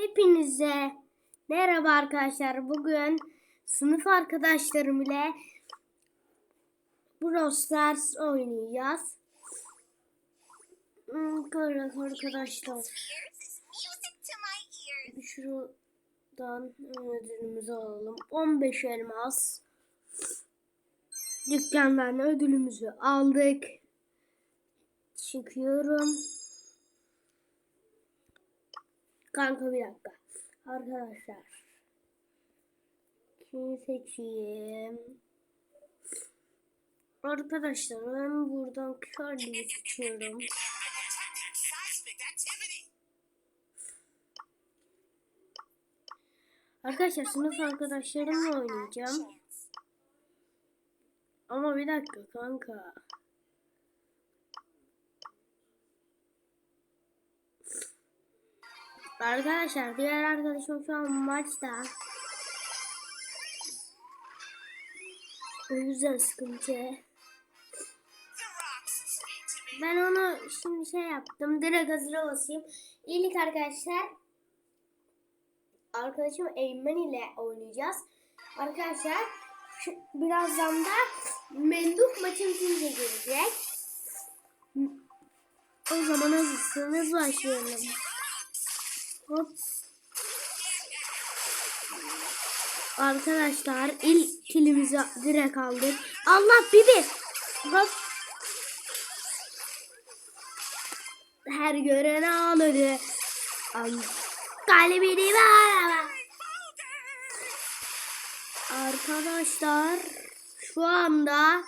Hepinize merhaba arkadaşlar. Bugün sınıf arkadaşlarım ile Brawl Stars oynayacağız. Hmm, arkadaşlar. Bir Şuradan ödülümüzü alalım. 15 elmas. Dükkandan ödülümüzü aldık. Çıkıyorum. Kanka bir dakika. Arkadaşlar. Kimi seçeyim? Arkadaşlar ben buradan Curly'yi seçiyorum. Arkadaşlar sınıf arkadaşlarımla oynayacağım. Ama bir dakika kanka. Arkadaşlar diğer arkadaşım şu an maçta. O yüzden sıkıntı. Ben onu şimdi şey yaptım. Direkt hazıra basayım. İyilik arkadaşlar. Arkadaşım Eymen ile oynayacağız. Arkadaşlar şu, birazdan da Menduh maçın ikinci gelecek. O zaman hazırsanız başlayalım. Hop. Arkadaşlar ilk kilimizi direkt aldık. Allah bibi. Hop. Her gören ağladı. An kalbini var. Arkadaşlar şu anda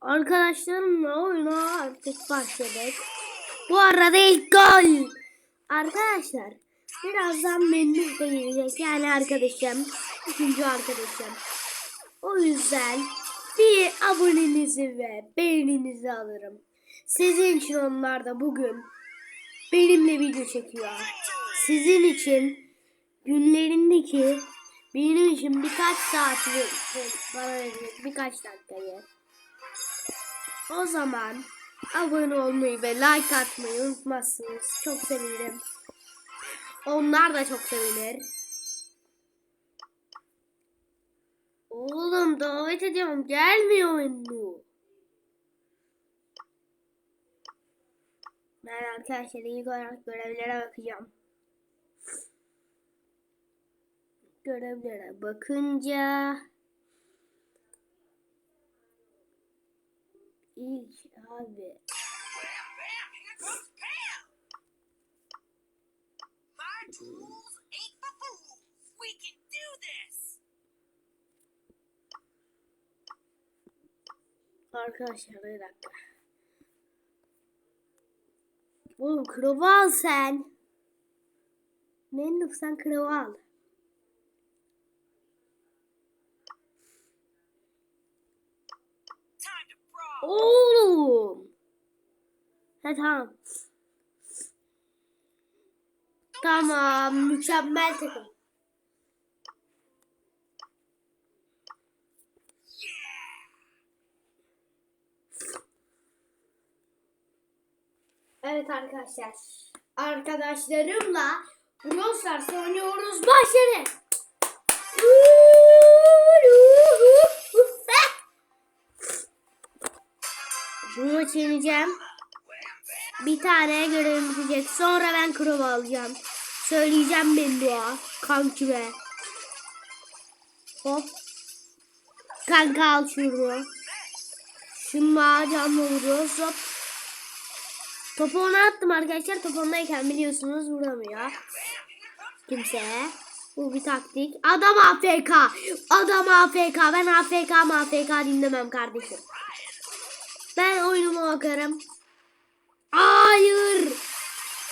arkadaşlarımla oyuna artık başladık. Bu arada ilk gol. Arkadaşlar birazdan menü de gelecek yani arkadaşım. ikinci arkadaşım. O yüzden bir abonenizi ve beğeninizi alırım. Sizin için onlar da bugün benimle video çekiyor. Sizin için günlerindeki benim için birkaç saat bana verecek birkaç dakikayı. O zaman abone olmayı ve like atmayı unutmazsınız. Çok sevinirim. Onlar da çok sevinir. Oğlum davet ediyorum. Gelmiyor Ennu. Ben arkadaşlar ilk olarak görevlere bakacağım. Görevlere bakınca do this. Arkadaşlar bir dakika. Oğlum krovu al sen. Menduf sen krovu al. Oğlum. Ha tamam. Tamam mükemmel takım. Evet arkadaşlar. Arkadaşlarımla Brawl Stars oynuyoruz. Başladı. Bu maçı yeneceğim. Bir tane görevim bitecek. Sonra ben krova alacağım. Söyleyeceğim ben dua. Kankime. Hop. Kanka al şunu. Şununla canlı vuruyoruz. Hop. Topu ona attım arkadaşlar. Top ondayken biliyorsunuz vuramıyor. Kimse. Bu bir taktik. Adam AFK. Adam AFK. Ben AFK AFK dinlemem kardeşim. Ben oyunuma bakarım. Hayır.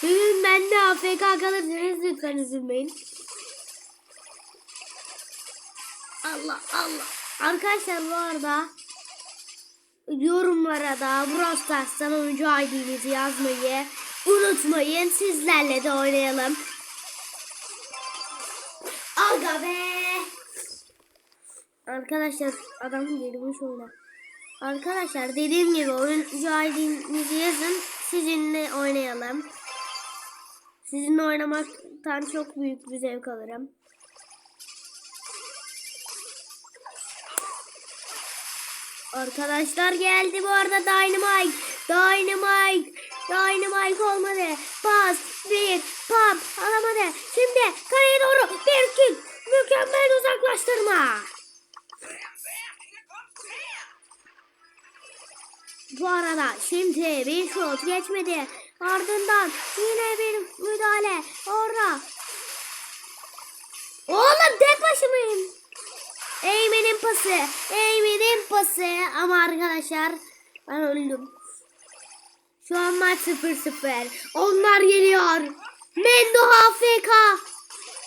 Bugün ben de AFK kalırsanız lütfen üzülmeyin. Allah Allah. Arkadaşlar bu arada yorumlara da Brawl Stars'tan oyuncu ID'nizi yazmayı unutmayın. Sizlerle de oynayalım. Aga be. Arkadaşlar adam girmiş oyuna. Arkadaşlar dediğim gibi oyuncu ID'nizi yazın. sizinle oynayalım. Sizinle oynamaktan çok büyük bir zevk alırım. Arkadaşlar geldi bu arada Dynamite. Dynamite. Dynamite olmadı. Pas. Bir. Pam. Alamadı. Şimdi kaleye doğru bir kick. Mükemmel uzaklaştırma. Bu arada şimdi bir şut geçmedi. Ardından yine bir müdahale. Orada. Oğlum tek başımayım. Eymen'in pası. Eymen'in pası. Ama arkadaşlar ben öldüm. Şu an maç 0-0. Onlar geliyor. Mendo AFK.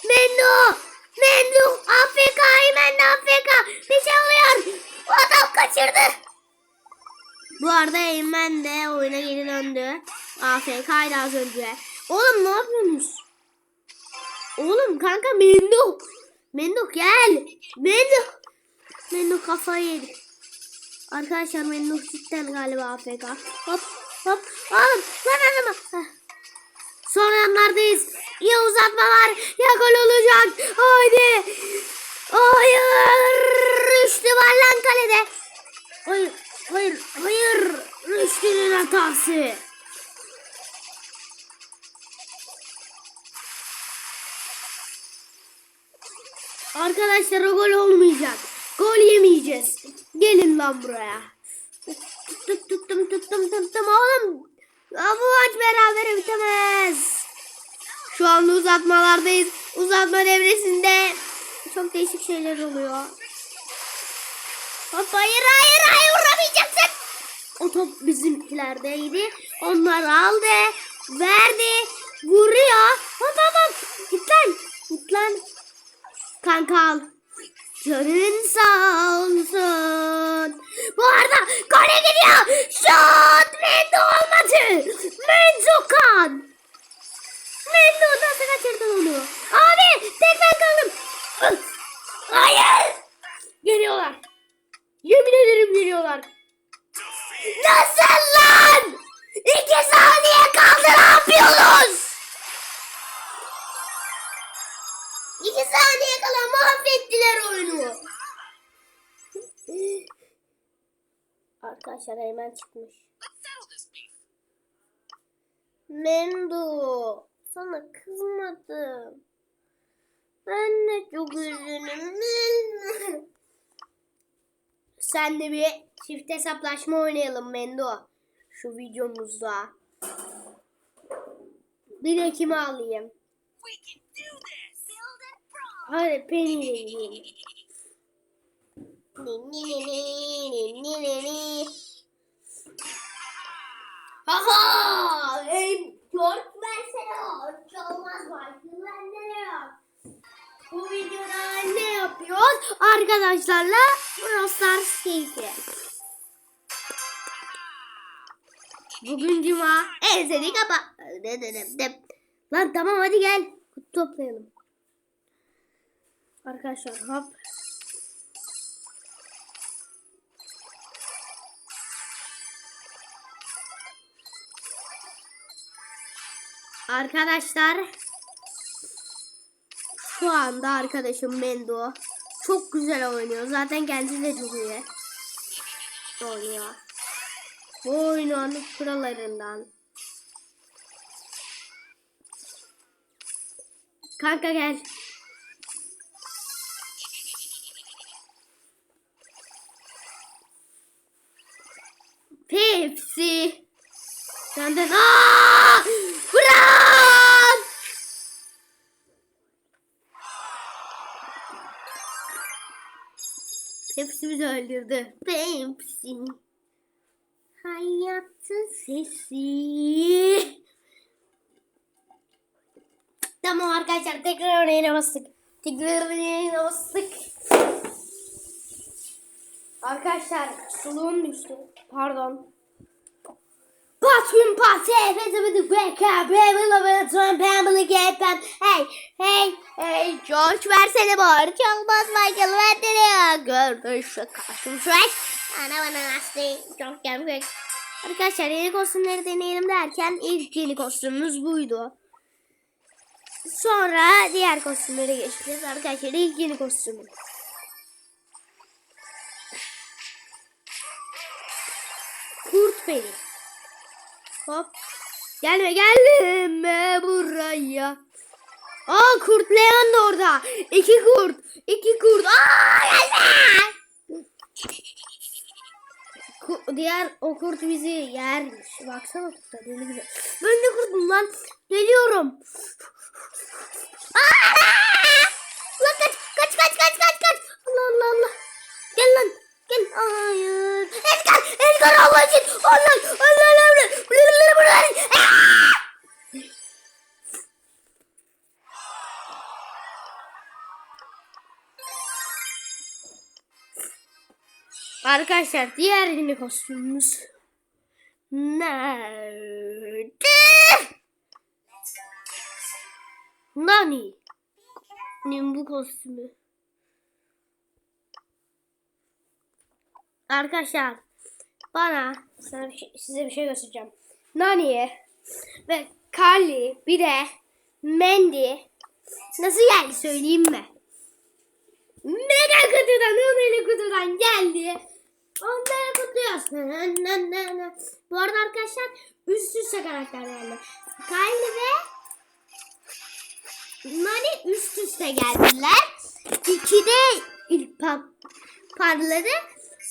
Mendo. Mendo AFK. Eymen AFK. Bir şey oluyor. O adam kaçırdı. Bu arada Eymen de oyuna geri döndü. AFK'ydı az önce. Oğlum ne yapıyorsunuz? Oğlum kanka Mendok. Mendok gel. Mendok. Mendok kafayı yedi. Arkadaşlar Mendok cidden galiba AFK. Hop hop. Oğlum lan. Heh. Son anlardayız. Ya uzatma var ya gol olacak. Haydi. Hayır. Rüştü var lan kalede. Hayır. Hayır. Hayır. Rüştü'nün hatası. Arkadaşlar o gol olmayacak. Gol yemeyeceğiz. Gelin lan buraya. Tuttum tuttum tuttum tuttum oğlum. Bu maç beraber bitemez. Şu anda uzatmalardayız. Uzatma devresinde çok değişik şeyler oluyor. Hop hayır hayır hayır vuramayacaksın. O top bizimkilerdeydi. Onlar aldı. Verdi. Vuruyor. Hop hop hop. Git lan. Git lan. Kanka al. Canın sağ olsun. Bu arada gole gidiyor. Şut Mendo olmadı. Mendo kan. Mendo nasıl kaçırdın onu? Abi tek ben kaldım. Hayır. Geliyorlar. Yemin ederim geliyorlar. Nasıl lan? İki saniye kaldı ne yapıyorsunuz? İki saniye kala mahvettiler oyunu. Arkadaşlar hemen çıkmış. Mendo sana kızmadım. Ben de çok üzgünüm. Sen de bir çift hesaplaşma oynayalım Mendo. Şu videomuzda. Bir de kimi alayım? Hadi ni ni. Aha! Ey, dört versene. Çalmaz var. Bu videoda ne yapıyoruz? Arkadaşlarla Brawl Stars keyfi. Bugün cuma. En sevdiği kapa. Lan tamam hadi gel. Kutu toplayalım. Arkadaşlar hop. Arkadaşlar şu anda arkadaşım Mendo çok güzel oynuyor. Zaten kendisi de çok iyi oynuyor. Bu oyunun kurallarından. Kanka gel. Pepsi. Senden aa! Bırak! Bizi öldürdü. Pepsi. Hayatın sesi. Tamam arkadaşlar tekrar oraya bastık. Tekrar oraya bastık. Arkadaşlar suluğum düştü. Pardon. Hey hey hey George versene bağır çalmaz Michael ver nereye gördün şu karşım şu Ana bana nasıl çok gelmek Arkadaşlar yeni kostümleri deneyelim derken ilk yeni kostümümüz buydu. Sonra diğer kostümlere geçeceğiz. Arkadaşlar ilk yeni kostümüm. Kurt peri. Hop. Gelme gelme buraya. Aa kurt Leon da orada. İki kurt. iki kurt. Aa gelme. Ku- diğer o kurt bizi yermiş. Baksana kurta deli gibi. Ben de kurtum lan. Geliyorum. Edgar Allah için. Allah Allah Allah. Aa! Arkadaşlar diğer yeni kostümümüz nerede? Nani? Benim bu kostümü. Arkadaşlar bana sana bir şey- size bir şey göstereceğim. Nani'ye ve Carly bir de Mandy nasıl geldi söyleyeyim mi? Mega kutudan, Uneli kutudan geldi. Onları kutluyoruz. Bu arada arkadaşlar üst üste karakter geldi. Kylie ve Nani üst üste geldiler. İkide ilk pa parladı.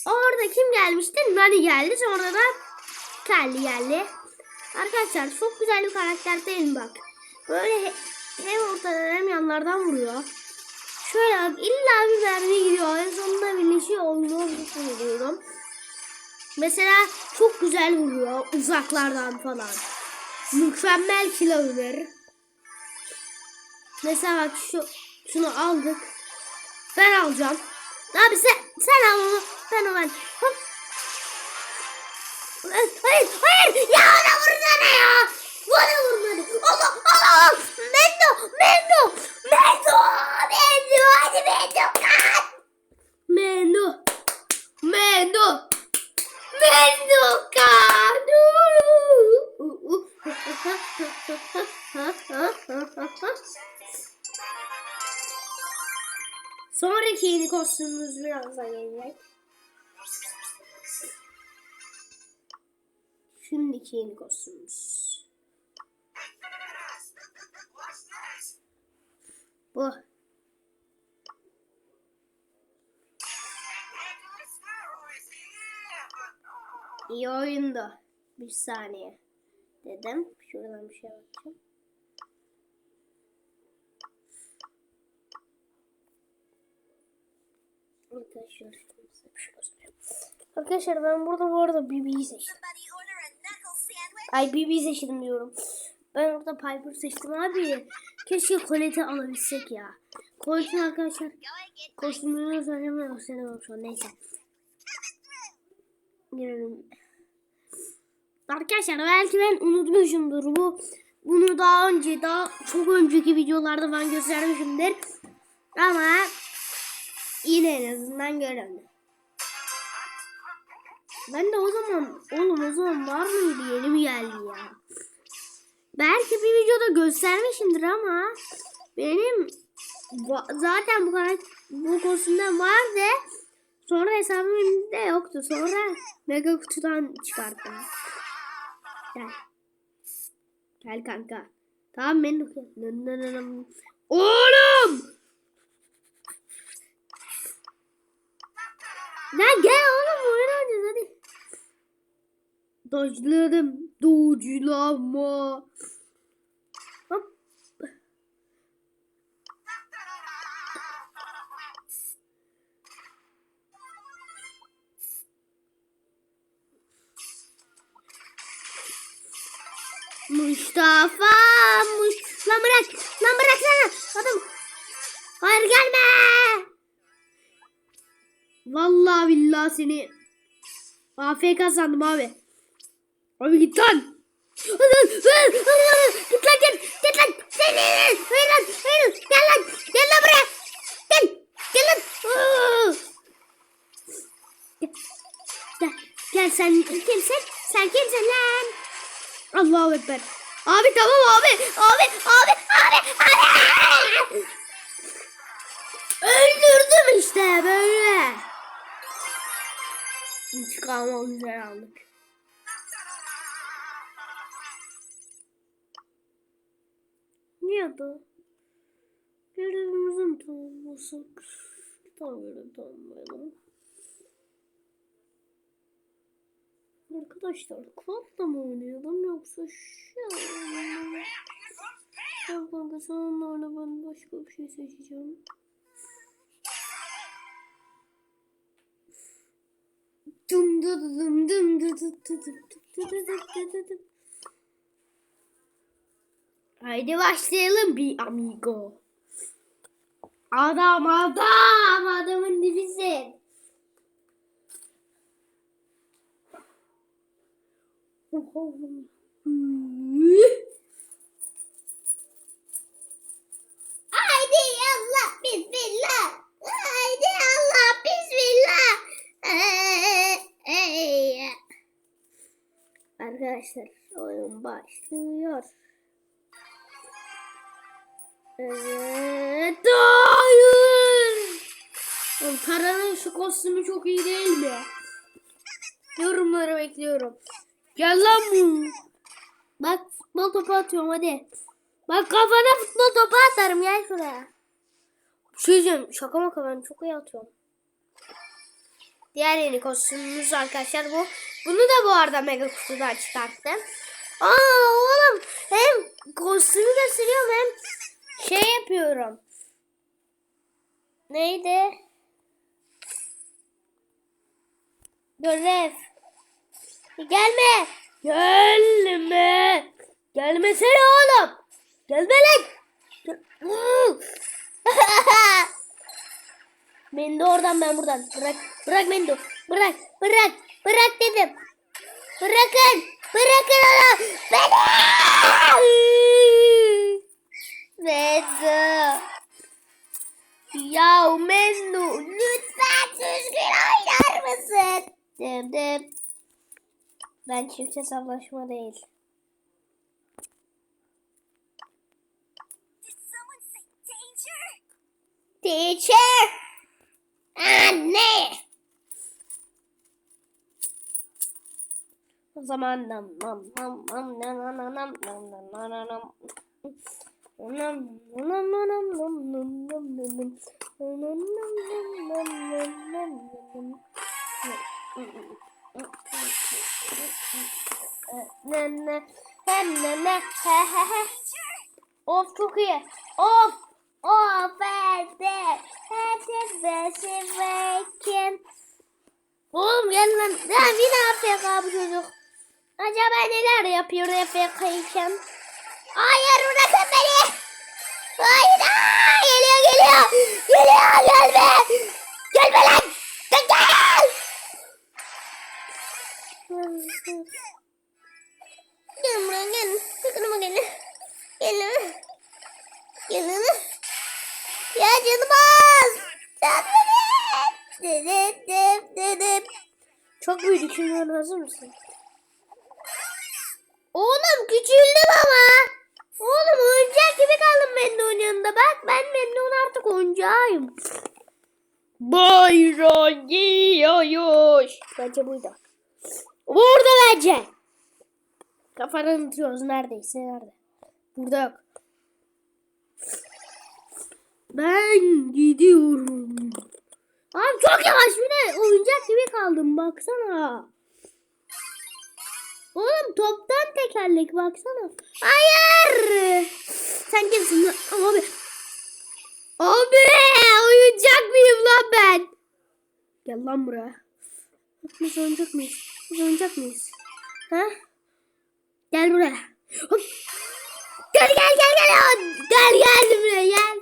Orada kim gelmişti? Nani geldi. Sonra da Kylie geldi. Arkadaşlar çok güzel bir karakter değil mi bak. Böyle he- hem ortadan hem yanlardan vuruyor. Şöyle bak illa bir mermi gidiyor. En sonunda birleşiyor. Oyunu vuruyorum. Mesela çok güzel vuruyor. Uzaklardan falan. Mükemmel alır. Mesela bak şu şunu aldık. Ben alacağım. Abi sen sen al ya ona vursana ya. Bana vurmadı. Allah Allah. Mendo Mendo Mendo Mendo hadi Mendo kaç. Mendo Mendo Mendo kaç. Sonraki yeni kostümümüz birazdan gelecek. Şimdiki yeni kostümümüz. Bu. İyi oyundu. Bir saniye. Dedim. Şuradan bir şey bakacağım. Arkadaşlar şey. Arkadaşlar ben burada bu arada BB'yi seçtim. Ay BB seçtim diyorum. Ben orada Piper seçtim abi. Keşke Colette'i alabilsek ya. Colette'in arkadaşlar kostümünü söylemeye gösteremem şu an. Neyse. Girelim. Arkadaşlar belki ben unutmuşumdur bu. Bunu daha önce daha çok önceki videolarda ben göstermişimdir. Ama yine en azından görelim. Ben de o zaman oğlum o zaman var mıydı yeni mi geldi ya? Belki bir videoda göstermişimdir ama benim zaten bu kadar bu kostümden vardı. Sonra hesabımda yoktu. Sonra mega kutudan çıkarttım. Gel. Gel kanka. Tamam ben Oğlum! Lan gel oğlum oyun Dojladım. Dojlama. Hop. Mustafa Mus Lan bırak Lan bıraksana Adam Hayır gelme Vallahi billahi seni AFK sandım abi Abi git lan Git lan git Git lan Seni Hayır lan Hayır Gel lan Gel lan buraya Gel Gel lan! Gel Gel, gel sen kimsin? Sen kimsin? Allahu Ekber. Abi tamam abi. Abi abi abi abi. Öldürdüm işte böyle. İntikamı güzel aldık. Ya da birbirimizin tanımasak tam böyle tanımayalım. Arkadaşlar Club'da mı oynayalım yoksa şu Yok kanka sonlarla ben başka bir şey seçeceğim. Dum dum dum dum dum dum dum dum dum dum dum dum. Haydi başlayalım bir amigo. Adam adam adamın dibisin. Haydi Allah bismillah. Haydi Allah bismillah. Arkadaşlar oyun başlıyor. Evet. Hayır. Oğlum Tara'nın şu kostümü çok iyi değil mi? Yorumları bekliyorum. Gel lan bu. Bak futbol topu atıyorum hadi. Bak kafana futbol topu atarım gel şuraya. Şey şaka maka ben çok iyi atıyorum. Diğer yeni kostümümüz arkadaşlar bu. Bunu da bu arada mega kutudan çıkarttım. Aa oğlum hem kostümü gösteriyorum hem şey yapıyorum. Neydi? Görev. Gelme. Gelme. Gelmesene oğlum. Gelme lan. Mendo oradan ben buradan. Bırak. Bırak Mendo. Bırak. Bırak. Bırak dedim. Bırakın. Bırakın onu. Beni. Mendo. Ya Mendo. Lütfen düzgün oynar mısın? Dım. Ben çift hesaplaşma değil. Teacher! Anne! O zaman nam nam nam nam nam nam nam nam nam nam nam Of çok iyi. Of. Of elde. Hadi başı vekin. Oğlum gel lan. Ya bir ne yapacak abi çocuk? Acaba neler yapıyor FK'yken? Hayır bırak beni. Hayır. Geliyor geliyor. Geliyor gelme. Gelme lan. Gel gel. Gel buraya gel. Yakınıma gel. Gel. Gel. Ya canım az. Can beni. Dedim dedim dedim. Çok büyüdük şimdi hazır mısın? Oğlum küçüldüm ama. Oğlum oyuncak gibi kaldım Mendo'nun yanında. Bak ben Mendo'nun artık oyuncağıyım. Bayrağı giyiyoruz. Bence buydu. Burada bence. Kafanı unutuyoruz neredeyse nerede? Burada yok. Ben gidiyorum. Abi çok yavaş bir de oyuncak gibi kaldım baksana. Oğlum toptan tekerlek baksana. Hayır. Sen kimsin? Abi. Abi oyuncak mıyım lan ben? Gel lan buraya. Biz oyuncak mıyız? Biz oyuncak mıyız? Ha? Gel buraya. Hop. Gel gel gel gel. Gel gel buraya gel.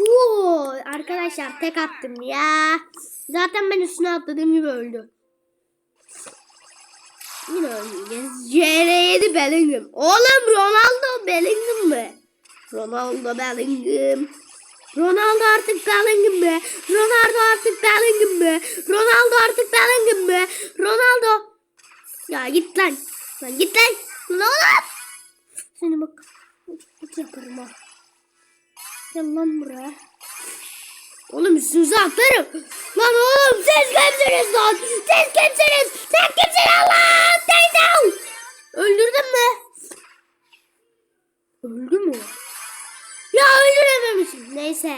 Oo, arkadaşlar tek attım ya. Zaten ben üstüne atladığım gibi öldü. Yine ölmeyeceğiz. CR7 Bellingham. Oğlum Ronaldo Bellingham mı? Ronaldo Bellingham. Ronaldo artık Bellingham mı? Ronaldo artık Bellingham mı? Ronaldo artık Bellingham mı? Ronaldo. Ya git lan. Lan git lan. Lan oğlum. Seni bak. Hiç yaparım ha. Gel lan buraya. Oğlum üstünüze atlarım. Lan oğlum siz kimsiniz lan? Siz kimsiniz? Sen kimsin Allah? Teyze! Öldürdün mü? Öldü mü? Ya öldürememişim. Neyse.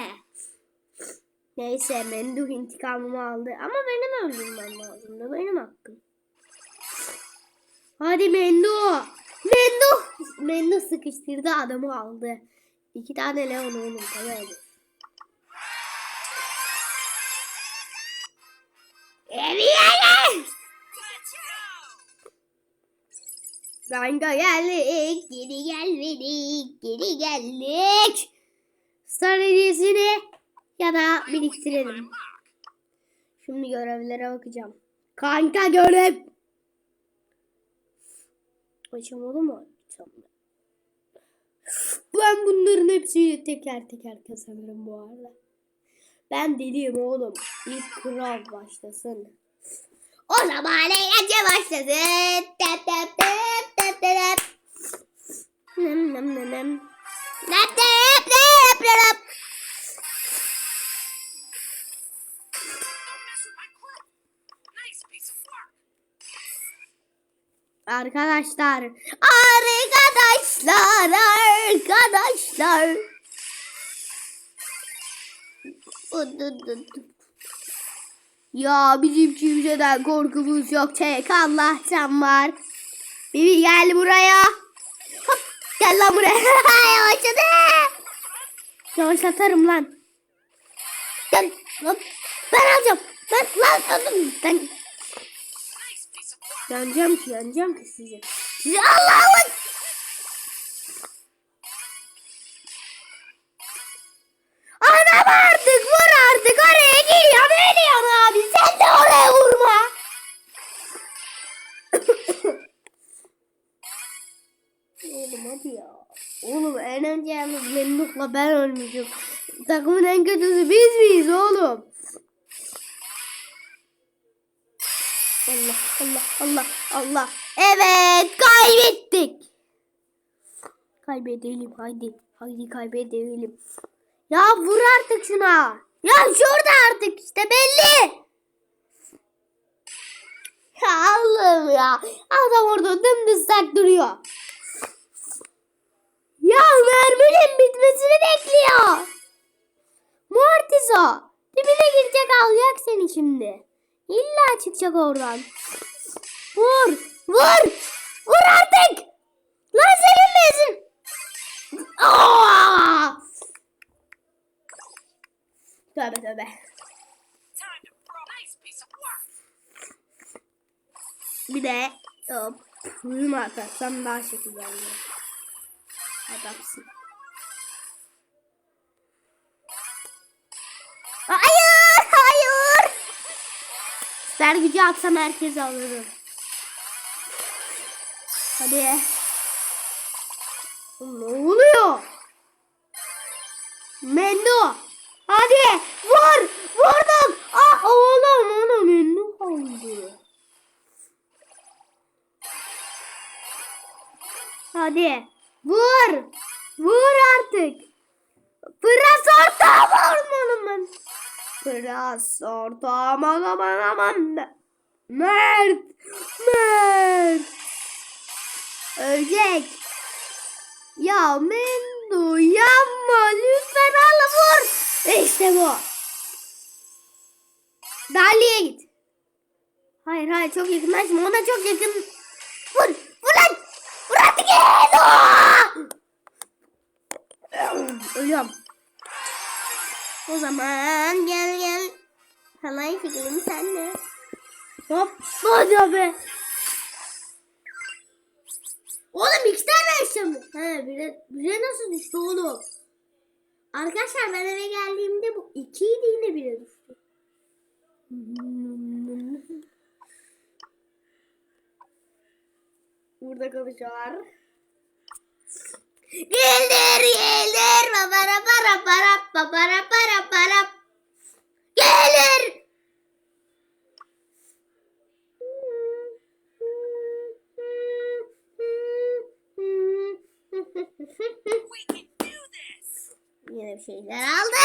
Neyse Menduh intikamımı aldı. Ama benim öldürmem lazımdı. Benim hakkım. Hadi Menduh. Menduh. Menduh sıkıştırdı adamı aldı. İki tane Leon oğlum. Tamam. Eviye Let's go! Kanka geldik. Geri geldik. Geri geldik. Star hediyesini ya da biriktirelim. Şimdi görevlere bakacağım. Kanka görev. Açamadım mı? Açamadım. Ben bunların hepsini teker teker kazanırım bu arada. Ben deliyim oğlum. İlk kral başlasın. O zaman eğlence başlasın. Tep tep tep tep tep. Nem nem nem nem. Tep tep tep tep. Arkadaşlar, arkadaşlar, arkadaşlar. Ya bizim kimseden korkumuz yok. Tek Allah'tan var. Bibi gel buraya. Hop, gel lan buraya. Yavaşladı. Yavaşlatarım lan. Gel lan. Ben alacağım. Ben lan aldım. Ben! Yanacağım ki yanacağım ki size. Size Allah'ın. Anam artık vur artık oraya geliyor geliyor abi sen de oraya vurma. Oğlum hadi ya. Oğlum en önce yalnız Memduh'la ben ölmüşüm. Takımın en kötüsü biz miyiz oğlum? Allah Allah Allah Allah. Evet kaybettik. Kaybedelim haydi. Haydi kaybedelim. Ya vur artık şuna. Ya şurada artık işte belli. Ya Allah'ım ya. Adam orada dımdızlak duruyor. Ya merminin bitmesini bekliyor. Mortizo. Dibine girecek alacak seni şimdi. İlla çıkacak oradan. Vur. Vur. Vur artık. Lan senin bezin. Aa! Tövbe tövbe. Bir de hop, uyum atarsam daha şekil oluyor. Adamsın. Hayır, hayır. Süper gücü atsam herkesi alırım. Hadi. Ne oluyor? Oldu. Hadi. Vur. Vur artık. Pıras orta vurmalım ben. Pıras orta aman aman. Mert. Mert. Ölecek. Ya Mendo yapma lütfen al vur. İşte bu. Dali'ye git. Hayır hayır çok yakınlaşma ona çok yakın. Vur vur lan. Vur artık! Ölüyorum. O zaman gel gel. Halay çekelim senle. Hop. Hadi abi. Oğlum iki tane mı? He bire, bire nasıl düştü oğlum? Arkadaşlar ben eve geldiğimde bu ikiydi yine bire düştü. Burada kalacaklar. Gelir gelir para para para para para para gelir. Yine bir şeyler aldı.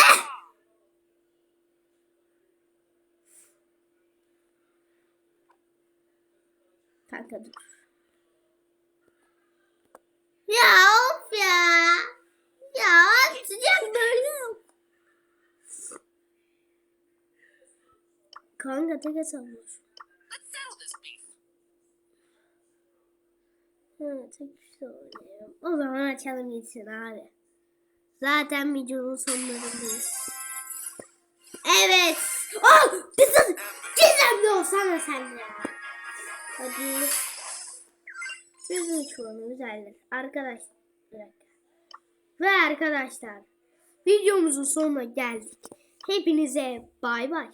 Kanka dur. Kanka tek hesapmış. Evet, tek oynayalım. O zaman açalım gitsin abi. Zaten videonun sonlarındayız. Evet. Oh! Kızım! Gizemli olsana sen ya. Hadi. Bizim çoğunu güzeldir. Arkadaş. Bir dakika. Ve arkadaşlar. Videomuzun sonuna geldik. Hepinize bay bay.